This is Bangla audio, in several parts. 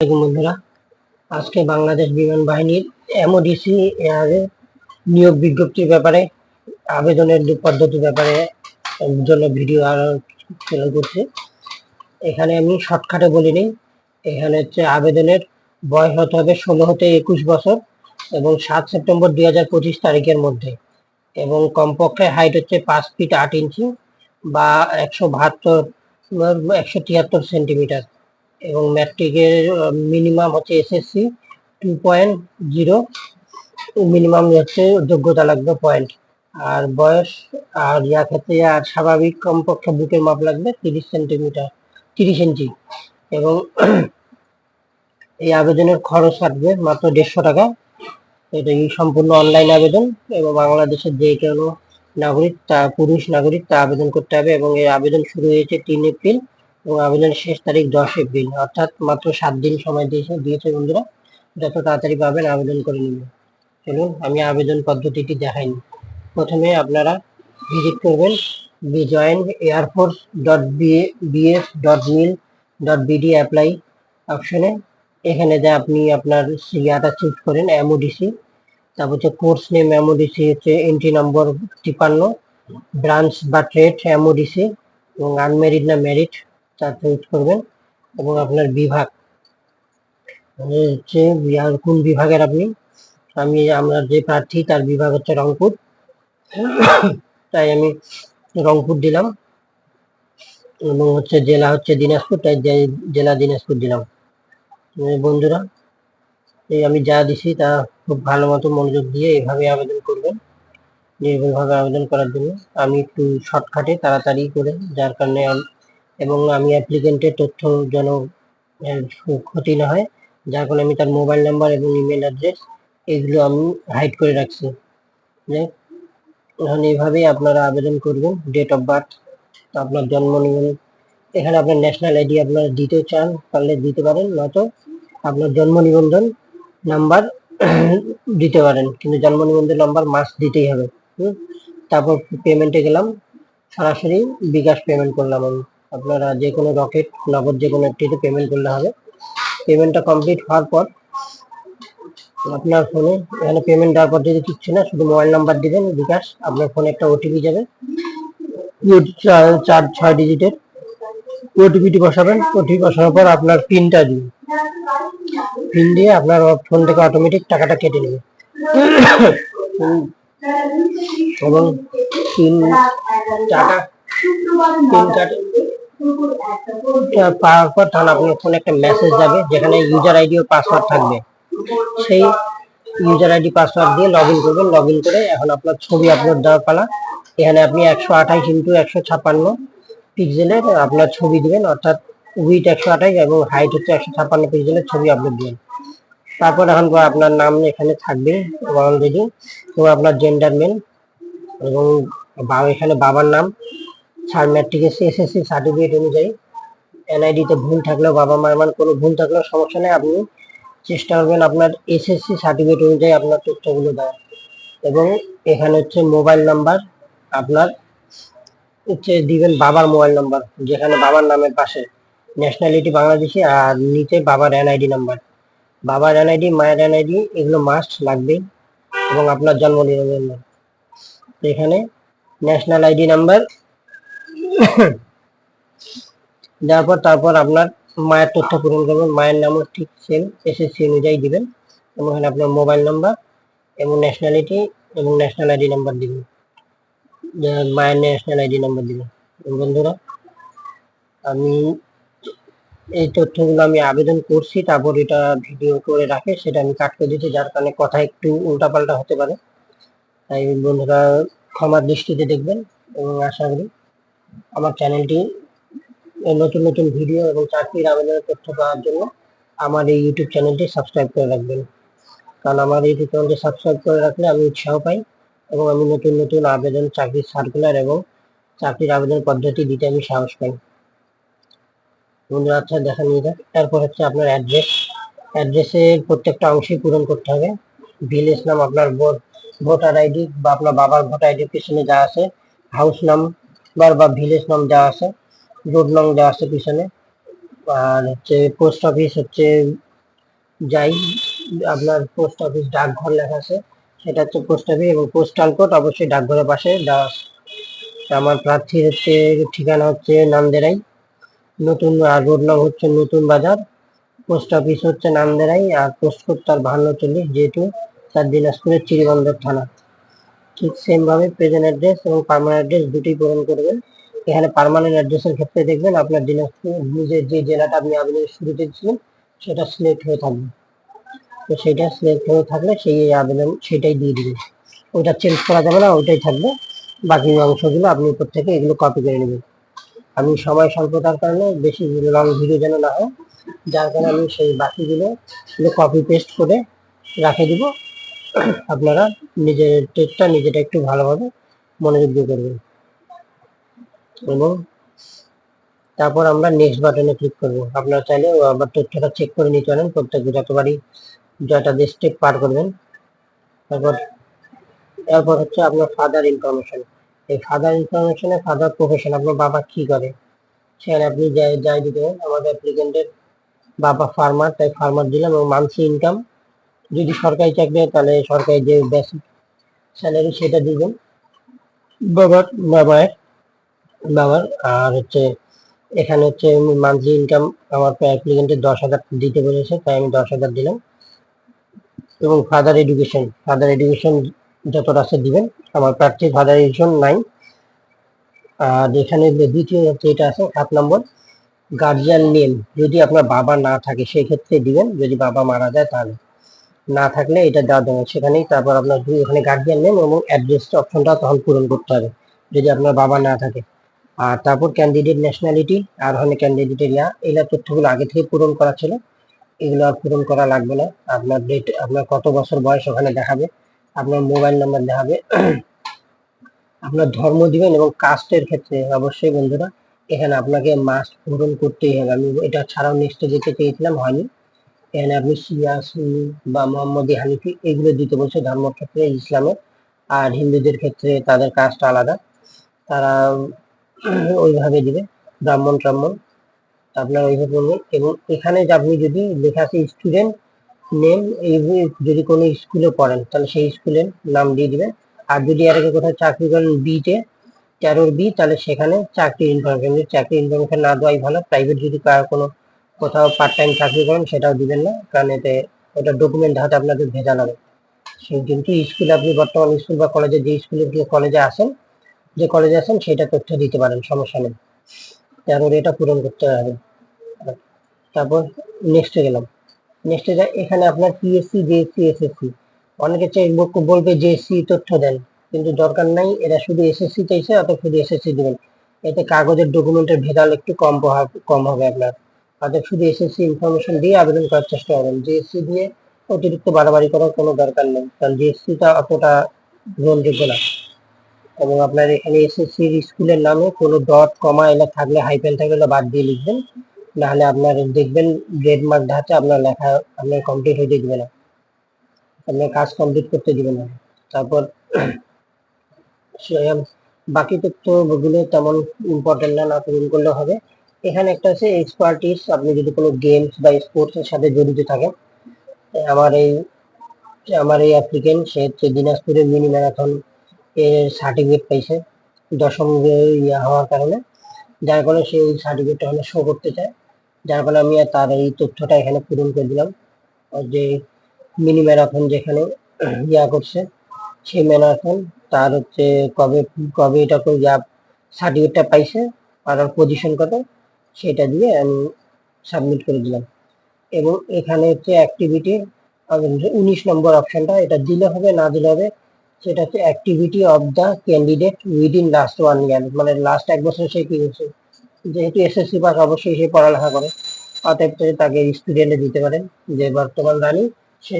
বন্ধুরা, আজকে বাংলাদেশ বিমান বাহিনীর এমওডিসি এয়ারে নিয়োগ বিজ্ঞপ্তির ব্যাপারে, আবেদনের পদ্ধতির ব্যাপারে জন্য ভিডিও আলোচনা করছি। এখানে আমি শর্টকাটে বলি নিই এখানে হচ্ছে আবেদনের বয়স হতে হবে ষোলো হতে একুশ বছর এবং সাত সেপ্টেম্বর দুই হাজার পঁচিশ তারিখের মধ্যে এবং কমপক্ষে হাইট হচ্ছে পাঁচ ফিট আট ইঞ্চি বা একশো বাহাত্তর, একশো তিয়াত্তর সেন্টিমিটার। এবং ম্যাট্রিকের মিনিমাম হচ্ছে SSC two point zero minimum হচ্ছে যোগ্যতা লাগবে পয়েন্ট আর বয়স, আর ইয়া ক্ষেত্রে আর স্বাভাবিক কমপক্ষে বুকের মাপ লাগবে তিরিশ সেন্টিমিটার তিরিশ ইঞ্চি এবং এই আবেদনের খরচ লাগবে মাত্র দেড়শো টাকা। এটা এই সম্পূর্ণ অনলাইন আবেদন এবং বাংলাদেশের যে কোনো নাগরিক তা, পুরুষ নাগরিক তা আবেদন করতে হবে এবং এই আবেদন শুরু হয়েছে তিন এপ্রিল। এবং আবেদনের শেষ তারিখ দশ এপ্রিল, অর্থাৎ মাত্র সাত দিন সময় দিয়েছে দিয়েছে বন্ধুরা। যত তাড়াতাড়ি পাবেন আবেদন করে নেবেন। চলুন, আমি আবেদন পদ্ধতিটি দেখাইনি প্রথমে আপনারা ভিজিট করবেন B join airforce dot BS dot mil dot BD apply অপশনে এখানে যে আপনি আপনার ইয়াটা চুজ করেন এমওডিসি তারপর হচ্ছে কোর্স নেম এমওডিসি হচ্ছে এন্ট্রি নম্বর তিপান্ন ব্রাঞ্চ বা ট্রেড এমওডিসি এবং আনমেরিড না মেরিট তা চুজ করবেন এবং আপনার বিভাগ মানে হচ্ছে আর কোন বিভাগের আপনি, আমি, আমার যে প্রার্থী, তার বিভাগ হচ্ছে রংপুর। তাই আমি রংপুর দিলাম এবং হচ্ছে জেলা হচ্ছে দিনাজপুর, তাই জেলা দিনাজপুর দিলাম। বন্ধুরা, এই আমি যা দিছি তা খুব ভালো মতো মনোযোগ দিয়ে এভাবে আবেদন করবেন, নির্ভুলভাবে আবেদন করার জন্য। আমি একটু শর্টকাটে, তাড়াতাড়ি করে, যার কারণে এবং আমি অ্যাপ্লিকেন্টের তথ্য যেন ক্ষতি না হয়, যার কারণে আমি তার মোবাইল নাম্বার এবং ইমেল অ্যাড্রেস এগুলো আমি হাইড করে রাখছি। এখন এইভাবেই আপনারা আবেদন করবেন ডেট অফ বার্থ আপনার জন্ম নিবন্ধন। এখানে আপনার ন্যাশনাল আইডি আপনারা দিতে চান, পারলে দিতে পারেন, নয়তো আপনার জন্ম নিবন্ধন নাম্বার দিতে পারেন, কিন্তু জন্ম নিবন্ধন নাম্বার মাস দিতেই হবে। হুম? তারপর পেমেন্টে গেলাম, সরাসরি বিকাশ পেমেন্ট করলাম আমি। আপনারা যে কোনো রকেট, নগদ যে কোনো একটিতে পেমেন্ট করলে হবে। পেমেন্টটা কমপ্লিট হওয়ার পর আপনার ফোনে এখানে পেমেন্ট দেওয়ার পর যদি কিচ্ছু না, শুধু মোবাইল নাম্বার দিবেন, বিকাশ, আপনার ফোনে একটা ওটিপি যাবে। চার ছয় ডিজিটের ওটিপিটি বসাবেন ওটিপি বসানোর পর আপনার পিনটা দিন। পিন দিয়ে আপনার ফোন থেকে অটোমেটিক টাকাটা কেটে নেবে। এবং পিন টাকা পিন কাটে পাওয়ার পর তখন আপনার ফোনে একটা মেসেজ যাবে, যেখানে ইউজার আইডি ও পাসওয়ার্ড থাকবে। সেই ইউজার আইডি পাসওয়ার্ড দিয়ে লগ ইন করবেন লগ ইন করে এখন আপনার ছবি আপলোড দেওয়ার পালা। এখানে আপনি একশো আঠাশ ইন্টু একশো ছাপ্পান্ন পিক্সেলের আপনার ছবি দিবেন, অর্থাৎ উইথ একশো আঠাশ এবং হাইট হচ্ছে একশো ছাপ্পান্ন পিক্সেলের ছবি আপলোড দিবেন। তারপর এখন আপনার নাম এখানে থাকবে অলরেডি এবং আপনার জেন্ডার মেল এবং এখানে বাবার নাম। ছাড় ম্যাট্রিক এসে এসএসসি সার্টিফিকেট অনুযায়ী এনআইডি তে ভুল থাকলেও বাবা মায়ের মান কোনো ভুল থাকলেও সমস্যা নেই, আপনি চেষ্টা করবেন আপনার এসএসসি সার্টিফিকেট অনুযায়ী আপনার তথ্যগুলো দেওয়ার। এবং এখানে হচ্ছে মোবাইল নাম্বার আপনার হচ্ছে দিবেন বাবার মোবাইল নাম্বার যেখানে বাবার নামের পাশে ন্যাশনালিটি বাংলাদেশি আর নিচে বাবার এনআইডি নাম্বার বাবার এনআইডি মায়ের এনআইডি এগুলো মাস্ট লাগবে এবং আপনার জন্ম নিবন্ধন এখানে ন্যাশনাল আইডি নাম্বার দেওয়ার পর তারপর আপনার মায়ের তথ্য পূরণ করবেন। মায়ের নামও ঠিক সেম এসএসসি অনুযায়ী দিবেন এবং এখানে আপনার মোবাইল নাম্বার এবং ন্যাশনালিটি এবং ন্যাশনাল আইডি নাম্বার দিবেন। মায়ের ন্যাশনাল আইডি নাম্বার দিবেন। বন্ধুরা, আমি এই তথ্যগুলো আমি আবেদন করছি, তারপর এটা ভিডিও করে রাখে, সেটা আমি কাটতে দিচ্ছি, যার কারণে কথা একটু উল্টাপাল্টা হতে পারে। তাই বন্ধুরা, ক্ষমার দৃষ্টিতে দেখবেন এবং আশা করি আমার চ্যানেলটি নতুন নতুন ভিডিও এবং চাকরির আবেদনের তথ্য পাওয়ার জন্য আমার এই ইউটিউব চ্যানেলটি সাবস্ক্রাইব করে রাখবেন। কারণ আমার ইউটিউব চ্যানেলটি সাবস্ক্রাইব করে রাখলে আমি উৎসাহ পাই এবং আমি নতুন নতুন আবেদন, চাকরির সার্কুলার এবং চাকরির আবেদন পদ্ধতি দিতে আমি সাহস পাই। বন্ধুরা আচ্ছা দেখা নিয়ে যাক। তারপর হচ্ছে আপনার অ্যাড্রেস অ্যাড্রেসের প্রত্যেকটা অংশই পূরণ করতে হবে। ভিলেজ নাম আপনার ভোট ভোটার আইডি বা আপনার বাবার ভোটার আইডির পিছনে যা আছে হাউস নাম্বার বা ভিলেজ নাম যা আছে রোড নাম যা আছে পিছনে আর হচ্ছে পোস্ট অফিস হচ্ছে যাই, আপনার পোস্ট অফিস ডাকঘর লেখা আছে, সেটা হচ্ছে পোস্ট অফিস এবং পোস্টাল কোড অবশ্যই ডাকঘরের পাশে দেওয়া আছে। আমার প্রার্থীর হচ্ছে ঠিকানা হচ্ছে নান্দেরাই নতুন আর রোড নাম হচ্ছে নতুন বাজার, পোস্ট অফিস হচ্ছে নান্দেরাই আর পোস্ট কোড তার বাহান্ন চল্লিশ যেহেতু তার দিনাজপুরের চিরিবন্দর থানা ঠিক সেম ভাবে প্রেজেন্ট অ্যাড্রেস এবং পার্মানেন্ট অ্যাড্রেস দুটোই পূরণ করবেন। এখানে পার্মানেন্ট অ্যাড্রেসের ক্ষেত্রে দেখবেন আপনার দিনাজপুর, নিজের যে জেলাটা আপনি আবেদনের শুরুতে ছিলেন, সেটা সিলেক্ট হয়ে থাকবে। তো সেটা সিলেক্ট হয়ে থাকলে সেই আবেদন সেটাই দিয়ে দিবেন। ওটা চেঞ্জ করা যাবে না ওইটাই থাকবে। বাকি অংশগুলো আপনি উপর থেকে এগুলো কপি করে নেবেন। আমি সময় স্বল্পতার কারণে বেশি লং ভিডিও যেন না হয়, যার কারণে আমি সেই বাকিগুলো কপি পেস্ট করে রাখে দিব। আপনারা নিজের টেস্টটা নিজেটা একটু ভালোভাবে মনোযোগ করবেন। এবং তারপর আমরা নেক্সট বাটনে ক্লিক করব। আপনারা চাইলে আবার তথ্যটা চেক করে নিতে পারেন। প্রত্যেক যতবারই যটা দিয়ে স্টেপ পার করবেন। তারপর, এরপর হচ্ছে আপনার ফাদার ইনফরমেশন এই ফাদার ইনফরমেশনে ফাদার প্রফেশন আপনার বাবা কি করে? সেখানে আপনি যাই যাই দিতে আমাদের অ্যাপ্লিকেন্টের বাবা ফার্মার তাই ফার্মার দিলাম এবং মান্থলি ইনকাম যদি সরকারি চাকরি হয়, তাহলে সরকারি যে বেসিক স্যালারি সেটা দিবেন। বাবার বাবার বাবার, আর হচ্ছে এখানে হচ্ছে মান্থলি ইনকাম আমার অ্যাপ্লিকেন্টের দশ হাজার দিতে বলেছে, তাই আমি দশ হাজার দিলাম। এবং ফাদার এডুকেশন ফাদার এডুকেশন যতটা আছে দিবেন। আমার প্রার্থী ফাদার এডুকেশন নাই আর এখানে দ্বিতীয় এটা আছে সাত নম্বর গার্জিয়ান নেম যদি আপনার বাবা না থাকে সেই ক্ষেত্রে দিবেন। যদি বাবা মারা যায়, তাহলে। না থাকলে এটা দেওয়া দেবে সেখানেই তারপর আপনার ওখানে গার্জিয়ান নেম এবং অ্যাড্রেস অপশনটা তখন পূরণ করতে হবে, যদি আপনার বাবা না থাকে। আর তারপর ক্যান্ডিডেট ন্যাশনালিটি আর ওখানে ক্যান্ডিডেটের ইয়া, এগুলো তথ্যগুলো আগে থেকে পূরণ করা ছিল। এগুলো আর পূরণ করা লাগবে না। আপনার ডেট আপনার কত বছর বয়স ওখানে দেখাবে, আপনার মোবাইল নাম্বার দেখাবে। আপনার ধর্ম দিবেন এবং কাস্টের ক্ষেত্রে অবশ্যই বন্ধুরা, এখানে আপনাকে মাস্ট পূরণ করতেই হবে। আমি এটা ছাড়াও নেক্সটে যেতে চেয়েছিলাম হয়নি। এখানে আপনি শিয়া বা মোহাম্মদী হানিফি, এগুলো দিতে বলছে ধর্মের ক্ষেত্রে ইসলামে। আর হিন্দুদের ক্ষেত্রে তাদের কাস্ট আলাদা। তারা ওইভাবে দিবে, ব্রাহ্মণ ট্রাহ্মণ, আপনার ওইভাবে বলবেন এবং এখানে আপনি যদি লেখা আছে স্টুডেন্ট নেম যদি কোনো স্কুলে পড়েন, তাহলে সেই স্কুলের নাম দিয়ে দিবেন আর যদি আর কোথাও চাকরি করেন বিতে তেরোর বি তাহলে সেখানে চাকরির ইনফরমেশন চাকরি ইনফরমেশন না দেওয়াই ভালো। প্রাইভেট যদি কোনো কোথাও পার্ট টাইম চাকরি করেন, সেটাও দিবেন না, কারণ এতে ওটা ডকুমেন্ট হাতে আপনাদের হবে। সেই কিন্তু স্কুলে আপনি বর্তমান স্কুল বা কলেজে যে স্কুলে কলেজে আসেন যে কলেজে আসেন সেটা তথ্য দিতে পারেন, সমস্যা নেই। তেরোর এটা পূরণ করতে হবে। তারপর নেক্সটে গেলাম। নেক্সটে যাই, এখানে আপনার পিএসসি জেএসসি এসএসসি অনেকে চাই বলবে জেএসসি তথ্য দেন, কিন্তু দরকার নাই, এরা শুধু এসএসসি চাইছে অত শুধু এসএসসি দেবেন। এতে কাগজের ডকুমেন্টের ভেজাল একটু কম কম হবে আপনার। তাদের শুধু এসএসসি ইনফরমেশন দিয়ে আবেদন করার চেষ্টা করবেন। জিএসসি দিয়ে অতিরিক্ত বাড়াবাড়ি করার কোনো দরকার নেই, কারণ জিএসসিটা অতটা গ্রহণযোগ্য না। এবং আপনার এখানে এসএসসি স্কুলের নামে কোনো ডট কমা এলা থাকলে হাইপেন থাকলে বাদ দিয়ে লিখবেন। নাহলে আপনার দেখবেন গ্রেড মার্ক ধাচ্ছে আপনার লেখা, আপনার কমপ্লিট হতে দিবে না। আপনার কাজ কমপ্লিট করতে দিবে না। তারপর বাকি তথ্যগুলো তেমন ইম্পর্টেন্ট না না পূরণ করলে হবে। এখানে একটা আছে এক্সপার্টিস আপনি যদি কোনো গেমস বা স্পোর্টস এর সাথে জড়িত থাকেন আমার এই আমার এই অ্যাপ্লিকেন্ট সে হচ্ছে দিনাজপুরের মিনি ম্যারাথন এর সার্টিফিকেট পাইছে, দশম ইয়া হওয়ার কারণে। যার কারণে সে ওই সার্টিফিকেটটা হলে শো করতে চায়। যার কারণে আমি তার এই তথ্যটা এখানে পূরণ করে দিলাম। যে মিনি ম্যারাথন যেখানে ইয়া করছে, সেই ম্যারাথন তার হচ্ছে কবে কবে এটা ইয়া সার্টিফিকেটটা পাইছে, আর পজিশন কত সেটা দিয়ে আমি সাবমিট করে দিলাম। এবং এখানে হচ্ছে অ্যাক্টিভিটি উনিশ নম্বর অপশনটা এটা দিলে হবে, না দিলে হবে, সেটা হচ্ছে activity of the candidate within last one year মানে লাস্ট এক বছর সে কি করছে? যেহেতু এসএসসি পাস অবশ্যই সে পড়ালেখা করে, অতএব তাকে স্টুডেন্টে দিতে পারেন। যে বর্তমান রানী, সে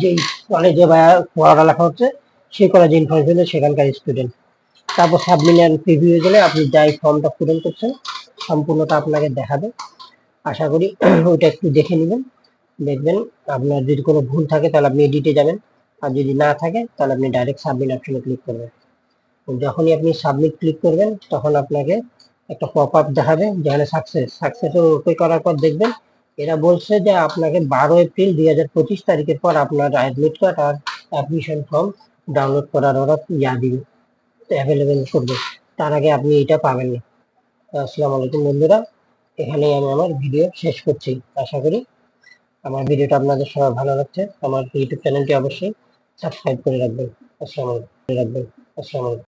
যেই কলেজে বা পড়ালেখা হচ্ছে সেই কলেজে ইনফরমেশন সেখানকার স্টুডেন্ট তারপর সাবমিট অ্যান্ড প্রিভিউ গেলে আপনি যাই ফর্মটা পূরণ করছেন সম্পূর্ণটা আপনাকে দেখাবে। আশা করি ওইটা একটু দেখে নেবেন। দেখবেন আপনার যদি কোনো ভুল থাকে তাহলে আপনি এডিটে যাবেন। আর যদি না থাকে তাহলে আপনি ডাইরেক্ট সাবমিট অপশনে ক্লিক করবেন। যখনই আপনি সাবমিট ক্লিক করবেন, তখন আপনাকে একটা পপ আপ দেখাবে যেখানে সাকসেস সাকসেসের ওকে করার পর দেখবেন এরা বলছে যে আপনাকে বারো এপ্রিল দুই হাজার পঁচিশ তারিখের পর আপনার অ্যাডমিট কার্ড আর অ্যাডমিশন ফর্ম ডাউনলোড করার ওরা ইয়া দিবে অ্যাভেলেবেল করবে। তার আগে আপনি এটা পাবেন না আসসালামু আলাইকুম বন্ধুরা। এখানেই আমি আমার ভিডিও শেষ করছি। আশা করি আমার ভিডিওটা আপনাদের সবার ভালো লাগছে। আমার ইউটিউব চ্যানেলটি অবশ্যই সাবস্ক্রাইব করে রাখবেন। আসসালামু আলাইকুম। রাখবেন। আসসালামু আলাইকুম।